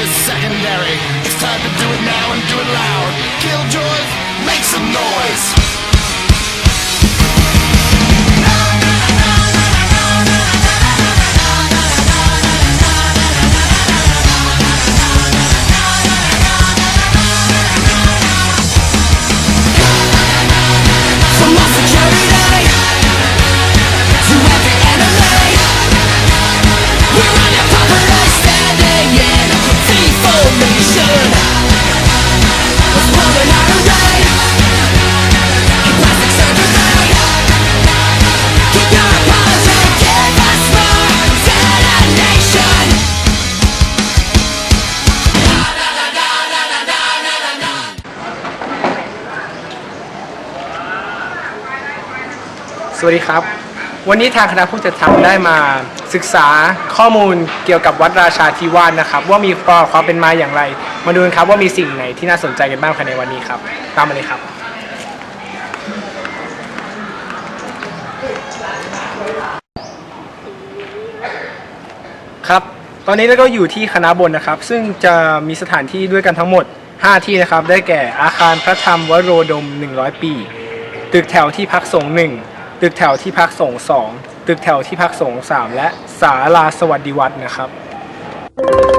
is secondary. It's time to do it now and do it loud. Killjoys, make some noise. วัสดีครับ วันนี้ทางคณะผู้จัดทำได้มาศึกษาข้อมูลเกี่ยวกับวัดราชาธิวาสนะครับ ว่ามีประวัติความเป็นมาอย่างไร มาดูกันครับว่ามีสิ่งไหนที่น่าสนใจกันบ้างภายในวันนี้ครับ ตามมาเลยครับครับตอนนี้เราก็อยู่ที่คณะบนนะครับ ซึ่งจะมีสถานที่ด้วยกันทั้งหมด 5 ที่นะครับ ได้แก่อาคารพระธรรมวโรดม 100 ปี ตึกแถวที่พักสงฆ์หนึ่ง ตึกแถวที่พักสงฆ์สองตึกแถวที่พักสงฆ์สามและศาลาสวัสดิวัฒน์นะครับ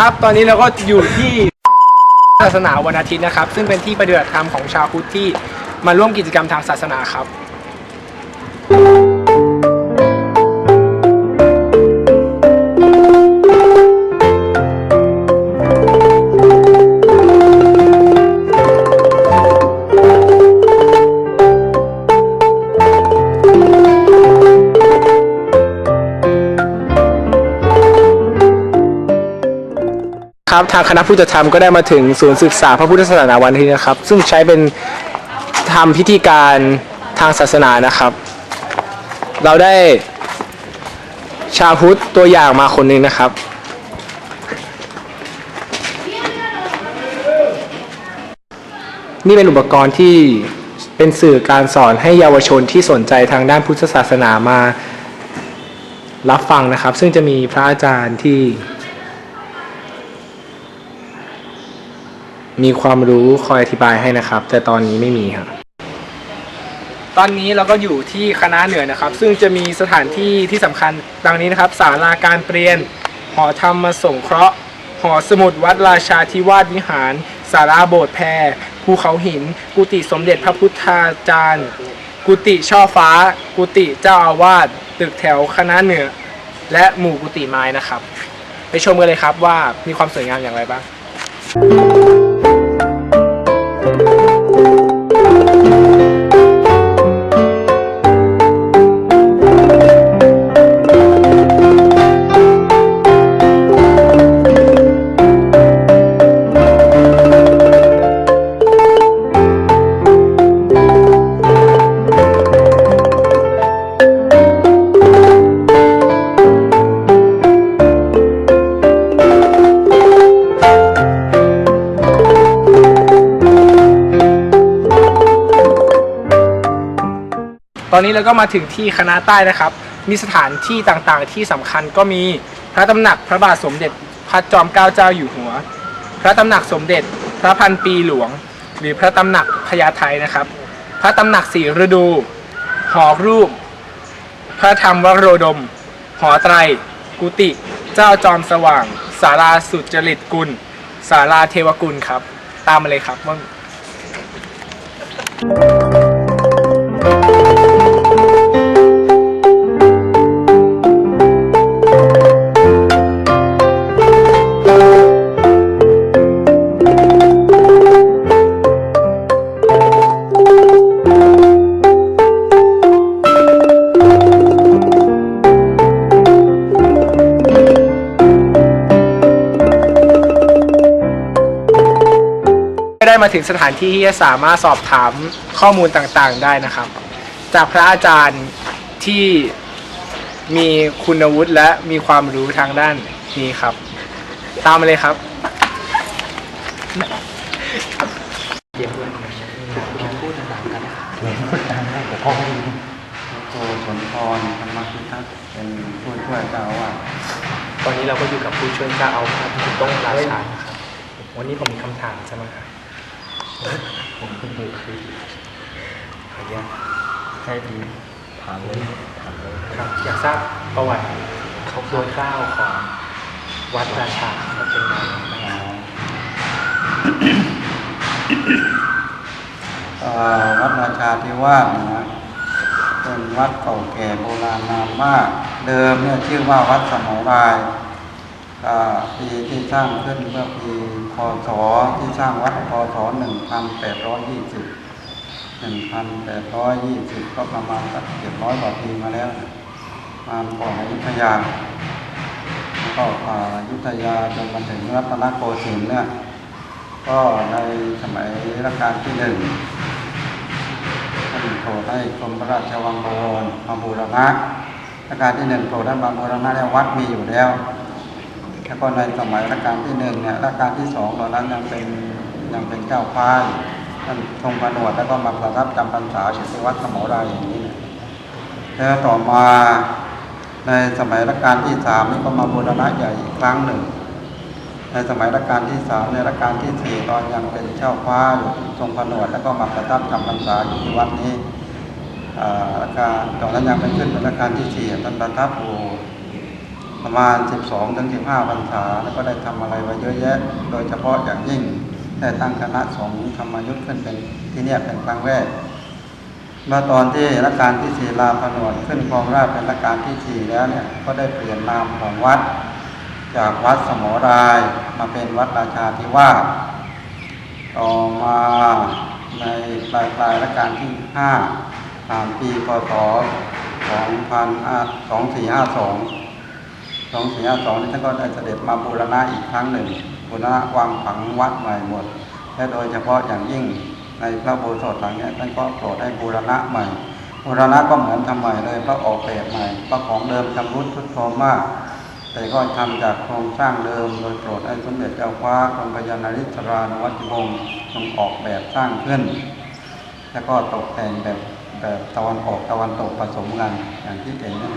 ครับ ตอนนี้เราก็อยู่ที่ศาสนาวันอาทิตย์นะครับ ซึ่งเป็นที่ปฏิบัติธรรมของชาวพุทธที่มาร่วมกิจกรรมทางศาสนาครับ ทางคณะผู้จัดทำก็ได้มาถึงศูนย์ศึกษาพระพุทธศาสนาวันอาทิตย์นะครับ ซึ่งใช้เป็นทำพิธีการทางศาสนานะครับ เราได้ชาวพุทธตัวอย่างมาคนหนึ่งนะครับ นี่เป็นอุปกรณ์ที่เป็นสื่อการสอนให้เยาวชนที่สนใจทางด้านพุทธศาสนามารับฟังนะครับ ซึ่งจะมีพระอาจารย์ที่ มีความรู้คอยอธิบายให้นะครับ แต่ตอนนี้ไม่มีครับตอนนี้เราก็อยู่ที่คณะเหนือนะครับ ซึ่งจะมีสถานที่ที่สำคัญดังนี้นะครับศาลาการเปลี่ยน หอธรรมสงเคราะห์ หอสมุดวัดราชาธิวาสวิหารศาลาโบสถ์แพรภูเขาหิน กุฏิสมเด็จพระพุทธาจารย์ กุฏิช่อฟ้า กุฏิเจ้าอาวาสตึกแถวคณะเหนือ และหมู่กุฏิไม้นะครับ ไปชมกันเลยครับว่ามีความสวยงามอย่างไรบ้าง ตอนนี้เราก็มาถึงที่คณะใต้นะครับ มีสถานที่ต่างๆ ที่สำคัญก็มีพระตำหนักพระบาทสมเด็จพระจอมเกล้าเจ้าอยู่หัว พระตำหนักสมเด็จพระพันปีหลวง หรือพระตำหนักพญาไทนะครับ พระตำหนักสีฤดู หอรูป พระธรรมวโรดม หอไตร กุฏิเจ้าจอมสว่าง ศาลาสุจริตกุลศาลาเทวกุลครับ ตามมาเลยครับว่าค มาถึงสถานที่ที่จะสามารถสอบถามข้อมูลต่างๆได้นะครับ จากพระอาจารย์ที่มีคุณวุฒิและมีความรู้ทางด้านนี้ครับ ตามมาเลยครับโกสนทรธรรมพิทักษ์เป็นผู้ช่วยเจ้าอาว่าสตอนนี้เราก็อยู่กับผู้ช่วยเจ้าอาวาสคุณต้องราชานะครับวันนี้ผมมีคำถามจะมาถาม ผมเป็นผู้คือขออนุญาตใช่ดีถามเลยถามเลยครับ อยากทราบประวัติเขาโดยคร่าวของวัดราชาว่าเป็นยังไงบ้างวัดราชาธิวาสเนะเป็นวัดเก่าแก่โบราณนานมาก เดิมเนี่ยชื่อว่าวัดสมรายปีที่สร้างขึ้นเมื่อปี พศที่สร้างวัดพศหนึ่งพันแปดร้อยยี่สิบหนึ่งพันแปดร้อยยี่สิบก็ประมาณสักเจ็ดร้อยกว่าปีมาแล้วมาก่อนอยุธยาแล้วก็ผ่าอยุธยาจนมาถึงรัตนโกสินทร์เนี่ยก็ในสมัยรัชกาลที่หนึ่งท่านโปรดให้กรมพระราชวังบวรมาบูรณะรัชกาลที่หนึ่งโปรดให้มาบูรณะแล้ววัดมีอยู่แล้ว แล้วก็ในสมัยรัชกาลที่หนึ่งเนี่ยรัชกาลที่สองตอนนั้นยังเป็นยังเป็นเจ้าฟ้ายท่านทรงผนวดแล้วก็มาประทับจำพรรษาอยู่ที่วัดสมอรายอย่างนี้เนี่ยแล้วต่อมาในสมัยรัชกาลที่สามนี่ก็มาบูรณะใหญ่อีกครั้งหนึ่ง ในสมัยรัชกาลที่สามในรัชกาลที่สี่ตอนยังเป็นเจ้าฟ้าอยู่ทรงผนวดแล้วก็มาประทับจำพรรษาอยู่ที่วัดนี้อ่ารัชกาลตอนนั้นยังเป็นขึ้นเป็นรัชกาลที่สี่ท่านประทับอยู่ ประมาณ 12ถึง15พรรษา แล้วก็ได้ทำอะไรไว้เยอะแยะ โดยเฉพาะอย่างยิ่งได้ตั้งคณะสงฆ์ธรรมยุทธ์ขึ้นเป็นที่เนี่ยเป็นครั้งแรกเมื่อตอนที่รัชกาลที่สี่ลาผนวดขึ้นครองราชเป็นรัชกาลที่สี่แล้วเนี่ยก็ได้เปลี่ยนนามของวัด จากวัดสมรายมาเป็นวัดราชาธิวาสต่อมาในปลายปลายรัชกาลที่ห้าตามปีพศ2452สองสี่ห้าสอง ของศิลาสองนี่ท่านก็ได้เสด็จมาบูรณะอีกครั้งหนึ่งบูรณะวางผังวัดใหม่หมด และโดยเฉพาะอย่างยิ่งในพระโบสถ์หลังนี้ท่านก็โปรดให้บูรณะใหม่บูรณะก็เหมือนทำใหม่เลยพระออกแบบใหม่พระของเดิมชำรุดทรุดโทรมมาก แต่ก็ทำจากโครงสร้างเดิม โดยโปรดให้สมเด็จเจ้าฟ้ากรมพยานาริศรานวัตวงศ์ทรงออกแบบสร้างขึ้น แล้วก็ตกแต่งแบบแบบตะวันออกตะวันตกผสมกันอย่างที่เห็นนั่น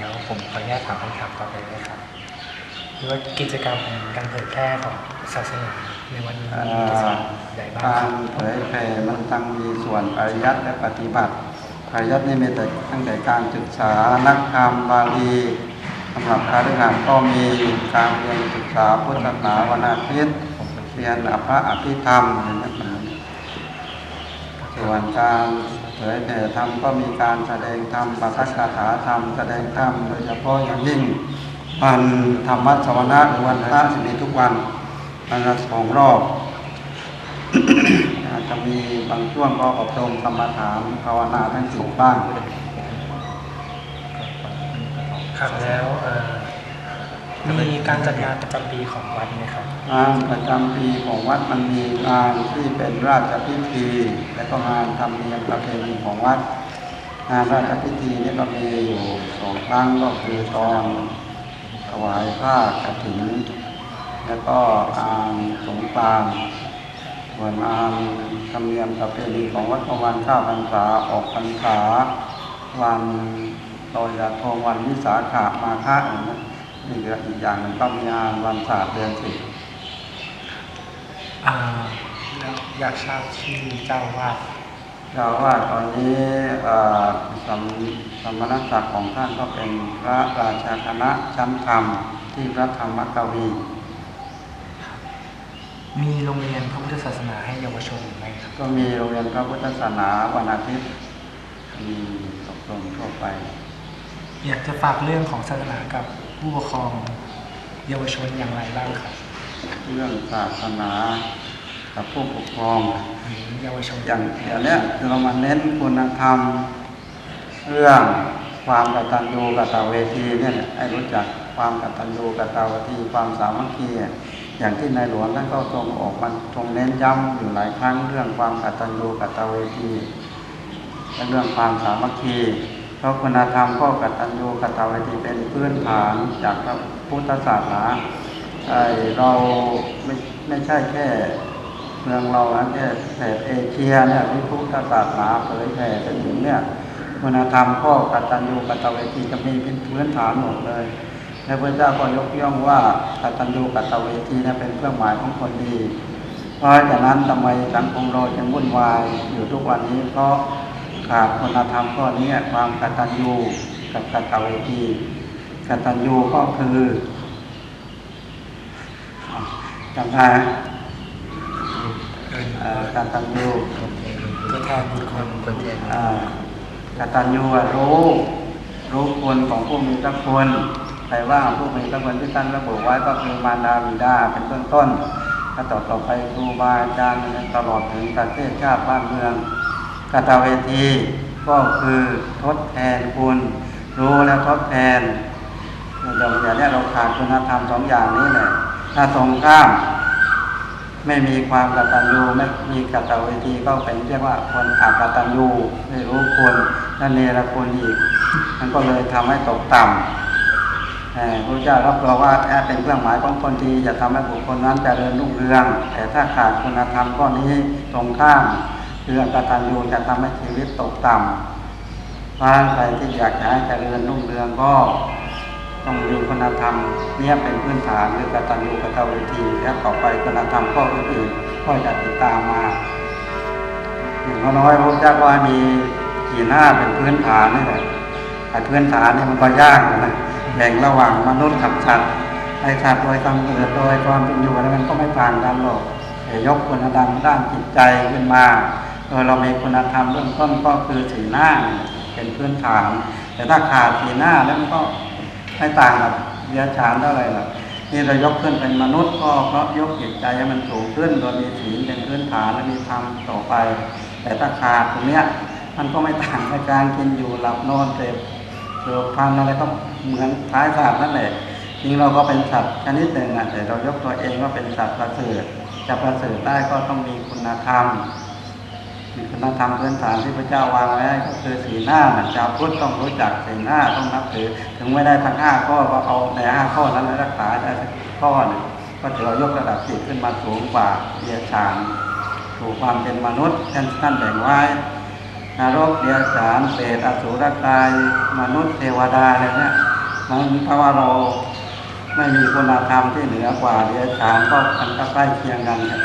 ครับเดี๋ยวผมขออนุญาตถามคำถามต่อไปเลยครับคือว่ากิจกรรมการเผยแพร่ของศาสนาในวันนี้มีกิจกรรมใดบ้างกาครรับเผยแผ่มันทั้งมีส่วนปริยัติและปฏิบัติปริยัตินี่มีแต่ตั้งแต่การศึกษานักธรรมบาลีสำหรับการงานก็มีการเรียนศึกษาพุทธศาสนาวันอาทิตย์เรียนพระอภิธรรมอย่างนี้นส่วนการเผยแผ่ธรรมก็มีการแสดงธรรมปาฐกถาธรรมแสดงธรรมโดยเฉพาะอย่างยิ่งวันธรรมวัดสวนาหรือวันพระสิมีทุกวันวันละสองรอบจะมีบางช่วงก็อบรมกรรมฐานภาวนาทั้งสิบบ้างครับแล้วเอ่อ มีการจัดงานประจำปีของวัดไหมครับงานประจำปีของวัดมันมีงานที่เป็นราชพิธี และก็งานธรรมเนียมประเพณีของวัด งานราชพิธีนี่ก็มีอยู่สองครั้งก็คือตอนถวายผ้ากฐินแล้วก็งานสงกรานส่วนงานธรรมเนียมประเพณีของวัดประวันข้าพรรษาออกพรรษา วันลอยกระทงวันวิสาขะมาฆะอย่างนี้ นี่ก็อีกอย่างหนึ่งก็มีงานวันศาสตร์เดือนสิบอ่าแล้วอยากทราบชื่อเจ้าอาวาดเราว่าตอนนี้เอ่อสมสมณศักดิ์ของท่านก็เป็นพระราชาคณะชั้นธรรมที่พระธรรมกวี มีโรงเรียนพระพุทธศาสนาให้เยาวชนไหมครับก็มีโรงเรียนพระพุทธศาสนาวันอาทิตย์มีอบรมทั่วไป อยากจะฝากเรื่องของศาสนากับ ผู้ปกครองเยาวชนอย่างไรบ้างครับ เรื่องศาสนากับผู้ปกครองหรือเยาวชนอย่างเดี๋ยวเนี้ยเรามาเน้นคุณธรรม เรื่องความกตัญญูกตเวทีเนี่ยให้รู้จักความกตัญญูกตเวทีความสามัคคีอย่างที่ในหลวงท่านก็ทรงออกมาทรงเน้นย้ำอยู่หลายครั้งเรื่องความกตัญญูกตเวทีและเรื่องความสามัคคี เพราะคุณธรรมก็กตัญญูกตเวทีเป็นพื้นฐานจากพระพุทธศาสนาไอเราไม่ไม่ใช่แค่เมืองเรานะแค่แถบเอเชียเนี่ยที่พุทธศาสนาเผยแผ่ไปถึงเนี่ยคุณธรรมข้อกตัญญูกตเวทีจะมีเป็นพื้นฐานหมดเลยและพระเจ้าก็ยกย่องว่ากตัญญูกตเวทีเนี่ยเป็นเครื่องหมายของคนดี เพราะฉะนั้นทำไมสังคมเราจึงวุ่นวายอยู่ทุกวันนี้เพราะ ขาดคุณธรรมข้อนี้ความกตัญญูกับกตเวทีกตัญญูก็คือจำได้ไหมเอ่อกตัญญูก็แทนคนคนแทนอ่ากตัญญูอะรู้ รู้คุณของผู้มีพระคุณใครว่าผู้มีพระคุณที่ท่านระบุไว้ก็คือมารดาบิดาเป็นเบื้องต้นถ้าต่อต่อไปครูบาอาจารย์ตลอดถึงประเทศชาติบ้านเมือง กตเวที ก็คือทดแทนคุณ รู้แล้วทดแทนอย่างอย่างนี้เราขาดคุณธรรมสองอย่างนี้แหละถ้าตรงข้าม ไม่มีความกตัญญูไม่มีกตเวทีก็เป็นเรียกว่าคนอากตัญญูไม่รู้คุณนั่นเนรคุณอีกมันก็เลยทำให้ตกต่ำพระเจ้ารับรองว่าแอบเป็นเครื่องหมายของคนดีจะทำให้บุคคลนั้นจเจริญรุ่งเรือง แต่ถ้าขาดคุณธรรมข้อนี้ตรงข้าม คืออกตัญญูจะทำให้ชีวิตตกต่ำเพรานใครที่อยากจะให้เจริญรุ่งเรืองก็ต้องมีคุณธรรมเนี่ยเป็นพื้นฐานคือกตัญญูกตเวทีและต่อไปคุณธรรมข้ออื่นๆก็จะติดตามมาอย่างน้อยพระเจ้าก็ให้มีกี่หน้าเป็นพื้นฐานนี่แหละแต่พื้นฐานนี่มันก็ยากนะแบ่งระหว่างมนุษย์กับสัตว์ไอ้สัตว์โดยกำเนิดโดยความเป็นอยู่แล้วมันก็ไม่ต่างกันหรอกแต่ยกคุณธรรมด้านจิตใจขึ้นมา เรามีคุณธรรมเบื้องต้นก็คือสีหน้าเป็นพื้นฐาน แต่ถ้าขาดสีหน้าแล้วมันก็ไม่ต่างกับเดียฉานเท่าไรหรอกนี่เรายกขึ้นเป็นมนุษย์ก็เพราะยกจิตใจให้มันสูงขึ้นโดยมีศีลเป็นพื้นฐานและมีธรรมต่อไป แต่ถ้าขาดตรงเนี้ยมันก็ไม่ต่างในการกินอยู่หลับนอนเสพเสือพันอะไรก็เหมือนคล้ายสัตว์นั่นแหละจริงเราก็เป็นสัตว์ชนิดหนึ่งอะแต่เรายกตัวเองว่าเป็นสัตว์ประเสริฐจะประเสริฐได้ก็ต้องมีคุณธรรม คุณธรรมพื้นฐานที่พระเจ้าวางไว้ก็คือสีหน้าชาวพุทธต้องรู้จักสีหน้าต้องนับถือ ถึงไม่ได้ทั้งห้าข้อก็เอาในห้าข้อนั้นรักษาได้สักข้อหนึ่งก็ถือว่ายกระดับจิตขึ้นมาสูงกว่าเดียฉานถูกความเป็นมนุษย์ท่านท่านแบ่งไว้นรกเดียฉานเปรตอสุรกาย มนุษย์เทวดาอะไรเนี่ยมันเพราะว่าเราไม่มีคุณธรรมที่เหนือกว่าเดียฉานก็มันก็ใกล้เคียงกันครับ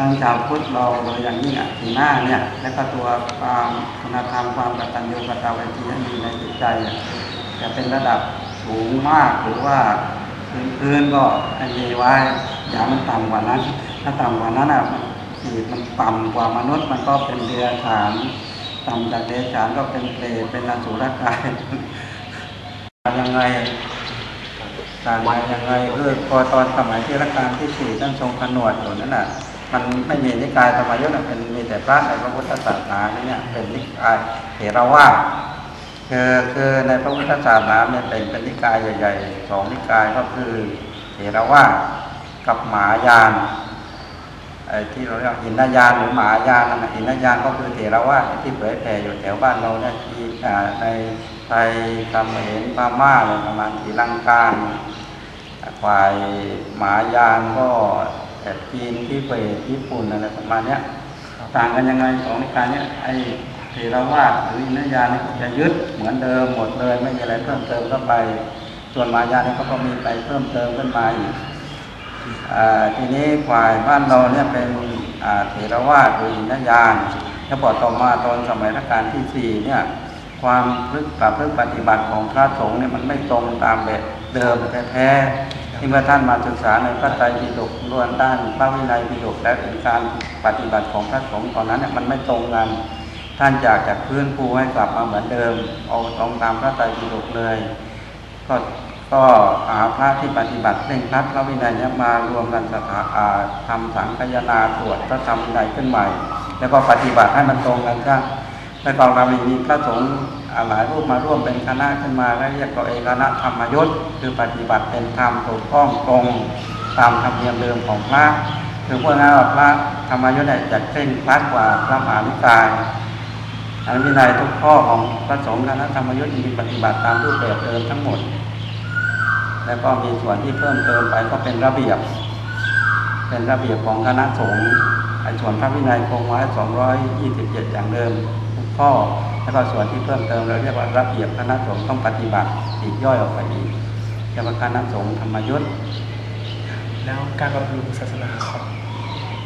ทางชาวพุทธเราโดยอย่างยิ่งอะสีหน้าเนี่ย และก็ตัวความคุณธรรมความกตัญญูกตเวทีที่มีในจิตใจอะจะเป็นระดับสูงมากหรือว่าพื้นๆก็ให้มีไว้อย่ามันต่ำกว่านั้น ถ้าต่ำกว่านั้นอะมันมันต่ำกว่ามนุษย์มันก็เป็นเดรัจฉานต่ำจากเดรัจฉานก็เป็นเปรตเป็นอสุรกายยังไงการมายังไงคือพอตอนสมัยที่รัชกาลที่สี่ท่านทรงผนวดอยู่นั่นน่ะ มันไม่มีนิกายธรรมยุทธ์เป็นมีแต่พระในพระพุทธศาสนาเนี่ยเป็นนิกายเถรวาทคือคือในพระพุทธศาสนาเนี่ยเป็นเป็นนิกายใหญ่ๆสองนิกายก็คือเถรวาทกับมายานไอ้ที่เราเรียกหินยานหรือมายานนั่นนะหินยานก็คือเถรวาทที่เผยแผ่อยู่แถวบ้านเราเนี่ยที่ในไทยเขมรพม่าอะไรประมาณศรีลังกาฝ่ายหมายานก็ แอบจีนที่เปรตญี่ปุ่นอะไรประมาณเนี้ยต่างกันยังไงสองนิกายเนี้ยไอเทรวาสหรืออินทยานนี่จะยึดเหมือนเดิมหมดเลยไม่มีอะไรเพิ่มเติมเข้าไป ส่วนมายานนี่เขาก็มีไปเพิ่มเติมขึ้นมาอีกอ่าทีนี้ฝ่ายบ้านเราเนี่ยเป็นอ่าเทรวาสหรืออินทยานแล้วพอต่อมาตอนสมัยรัชกาลที่สี่เนี่ยความพฤติปพฤติปฏิบัติของพระสงฆ์เนี่ยมันไม่ตรงตามแบบเดิมแท้ๆ ที่เมื่อท่านมาศึกษาในพระไตรปิฎกล้วนด้านพระวินัยปิฎกและเป็นการปฏิบัติของพระสงฆ์ตอนนั้นเนี่ยมันไม่ตรงกัน ท่านอยากจะพื้นฟูให้กลับมาเหมือนเดิม เอาตรงตามพระไตรปิฎกเลย ก็ก็หาพระที่ปฏิบัติเร่งรัดพระวินัยเนี่ยมารวมกันสถาอาทำสังคยนาตรวจพระธรรมวินัยขึ้นใหม่ แล้วก็ปฏิบัติให้มันตรงกันซะในกองเรามีพระสงฆ์ หลายรูปมาร่วมเป็นคณะขึ้นมาแล้วเรียกตัวเองคณะธรรมยศคือปฏิบัติเป็นธรรมถูกต้องตรงตามธรรมเนียมเดิมของพระคือพวกนั้นพระธรรมยุทธ์เนี่ยจะเคร่งครัดกว่าพระมหานิกายอันวินัยทุกข้อของพระสงฆ์คณะธรรมยุทธ์มีปฏิบัติตามรูปแบบเดิมทั้งหมด แล้วก็มีส่วนที่เพิ่มเติมไปก็เป็นระเบียบ เป็นระเบียบของคณะสงฆ์ส่วนพระวินัยคงไว้227 อย่างเดิมทุกข้อ แล้วก็ส่วนที่เพิ่มเติมเราเรียกว่าระเบียบคณะสงฆ์ต้องปฏิบัติอีกย่อยออกไปอีกเรียกว่าคณะสงฆ์ธรรมยุทธ์แล้วการบำรุงศาสนาของ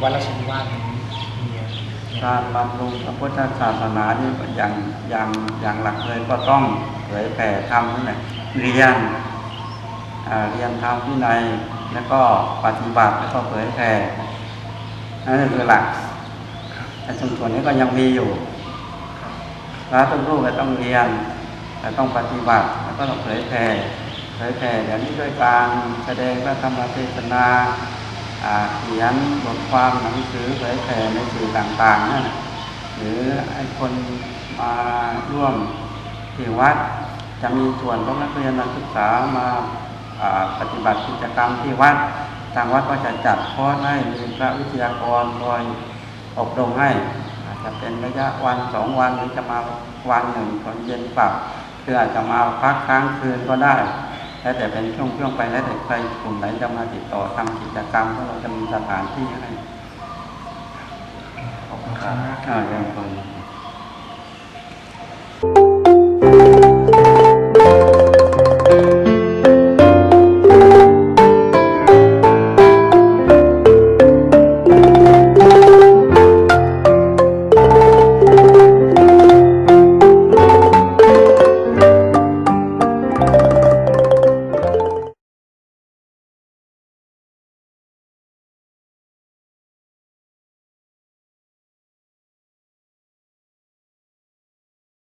วัดราชนิวาสนี้มีการบำรุงพระพุทธศาสนานี่อย่างอย่างอย่างหลักเลยก็ต้องเผยแผ่ธรรมนี่นแหละเรียนเรียนธรรมวินัยแล้วก็ปฏิบัติแล้วก็เผยแผ่นั่นคือหลักแต่ชุมชนนี้ก็ยังมีอยู่ พระทุกรูปก็ต้องเรียนต่ต้องปฏิบัติแล้วก็ต้องเผยแผ่เผยแผ่เดี๋ยวนี้ด้วยการแสดงพระธรรมเทศนาเขียนบทความหนังสือเผยแผ่ในสื่อต่างๆนั่นน่ะหรือให้คนมาร่วมที่วัดจะมีส่วนของนักเรียนนักศึกษามาปฏิบัติกิจกรรมที่วัดทางวัดก็จะจัดคอร์สให้มีพระวิทยากรคอยอบรมให้ จจะเป็นระยะวันสองวันหรือจะมาวันหนึ่งตอนเย็นกลับคืออาจจะมาพักค้างคืนก็ได้แล้วแต่เป็นช่วงๆไปแล้วแต่ใครกลุ่มไหนจะมาติดต่อทำกิจกรรมก็เราจะมีสถานที่ให้ขอบคุณครับอ่าอย่างคน